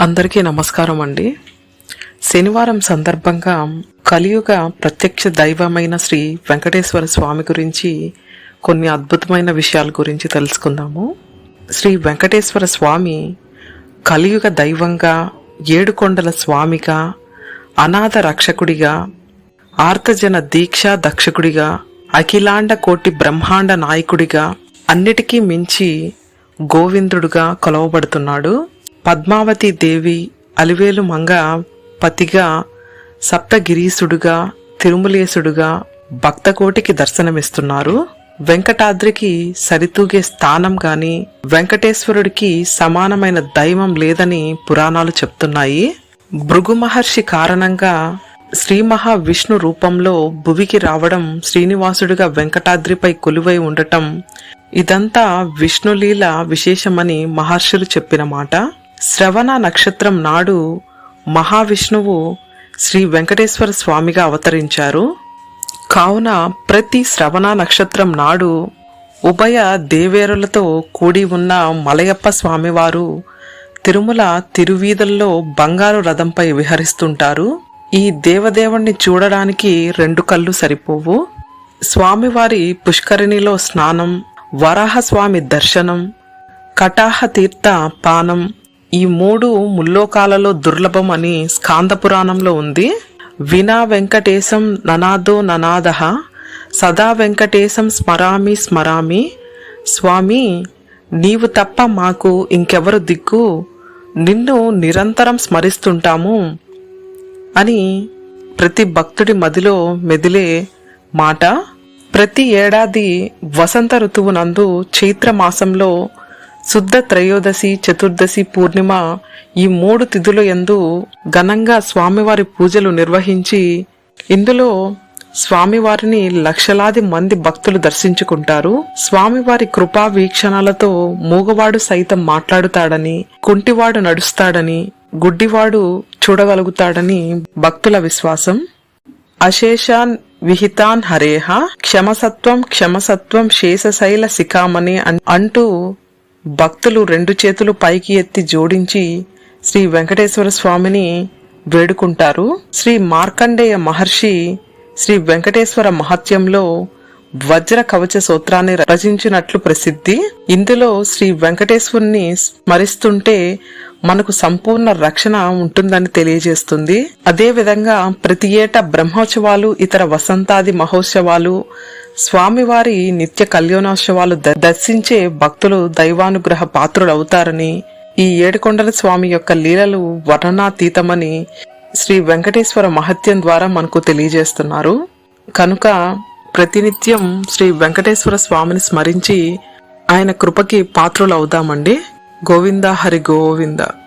అందరికీ నమస్కారం అండి. శనివారం సందర్భంగా కలియుగ ప్రత్యక్ష దైవమైన శ్రీ వెంకటేశ్వర స్వామి గురించి కొన్ని అద్భుతమైన విషయాల గురించి తెలుసుకుందాము. శ్రీ వెంకటేశ్వర స్వామి కలియుగ దైవంగా ఏడుకొండల స్వామిగా అనాథ రక్షకుడిగా ఆర్తజన దీక్షా దక్షకుడిగా అఖిలాండ కోటి బ్రహ్మాండ నాయకుడిగా అన్నిటికీ మించి గోవిందుడుగా కొలవబడుతున్నాడు. పద్మావతి దేవి అలివేలు మంగ పతిగా సప్తగిరీసుడుగా తిరుమలేశుడుగా భక్తకోటికి దర్శనమిస్తున్నారు. వెంకటాద్రికి సరితూగే స్థానం గాని వెంకటేశ్వరుడికి సమానమైన దైవం లేదని పురాణాలు చెప్తున్నాయి. భృగు మహర్షి కారణంగా శ్రీ మహావిష్ణు రూపంలో భువికి రావడం శ్రీనివాసుడిగా వెంకటాద్రిపై కొలువై ఉండటం ఇదంతా విష్ణులీల విశేషమని మహర్షులు చెప్పిన మాట. శ్రవణ నక్షత్రం నాడు మహావిష్ణువు శ్రీ వెంకటేశ్వర స్వామిగా అవతరించారు. కావున ప్రతి శ్రవణ నక్షత్రం నాడు ఉభయ దేవేరులతో కూడి ఉన్న మలయప్ప స్వామివారు తిరుమల తిరువీధుల్లో బంగారు రథంపై విహరిస్తుంటారు. ఈ దేవదేవుణ్ణి చూడడానికి రెండు కళ్ళు సరిపోవు. స్వామివారి పుష్కరిణిలో స్నానం వరాహస్వామి దర్శనం కటాహ తీర్థ పానం ఈ మూడు ముల్లోకాలలో దుర్లభం అని స్కాంద పురాణంలో ఉంది. వినా వెంకటేశం ననాదో ననాద సదా వెంకటేశం స్మరామి స్మరామి. స్వామి నీవు తప్ప మాకు ఇంకెవరు దిక్కు? నిన్ను నిరంతరం స్మరిస్తుంటాము అని ప్రతి భక్తుడి మదిలో మెదిలే మాట. ప్రతి ఏడాది వసంత ఋతువునందు చైత్ర మాసంలో శుద్ధ త్రయోదశి చతుర్దశి పూర్ణిమ ఈ మూడు తిథుల యందు ఘనంగా స్వామివారి పూజలు నిర్వహించి ఇందులో స్వామివారిని లక్షలాది మంది భక్తులు దర్శించుకుంటారు. స్వామివారి కృపా వీక్షణాలతో మూగవాడు సైతం మాట్లాడుతాడని కుంటివాడు నడుస్తాడని గుడ్డివాడు చూడగలుగుతాడని భక్తుల విశ్వాసం. అశేషాన్ విహితాన్ హరేహ క్షమసత్వం క్షమసత్వం శేషశైల శిఖామణి అంటూ భక్తులు రెండు చేతులు పైకి ఎత్తి జోడించి శ్రీ వెంకటేశ్వర స్వామిని వేడుకుంటారు. శ్రీ మార్కండేయ మహర్షి శ్రీ వెంకటేశ్వర మహత్యంలో వజ్ర కవచ సూత్రాన్ని రచించినట్లు ప్రసిద్ధి. ఇందులో శ్రీ వెంకటేశ్వరుని స్మరిస్తుంటే మనకు సంపూర్ణ రక్షణ ఉంటుందని తెలియజేస్తుంది. అదేవిధంగా ప్రతి ఏటా బ్రహ్మోత్సవాలు ఇతర వసంతాది మహోత్సవాలు స్వామివారి నిత్య కళ్యాణోత్సవాలు ద- దర్శించే భక్తులు దైవానుగ్రహ పాత్రులవుతారని ఈ ఏడుకొండల స్వామి యొక్క లీలలు వర్ణనాతీతమని శ్రీ వెంకటేశ్వర మహత్యం ద్వారా మనకు తెలియజేస్తున్నారు. కనుక ప్రతినిత్యం శ్రీ వెంకటేశ్వర స్వామిని స్మరించి ఆయన కృపకి పాత్రులవుదామండి. గోవింద హరి గోవింద.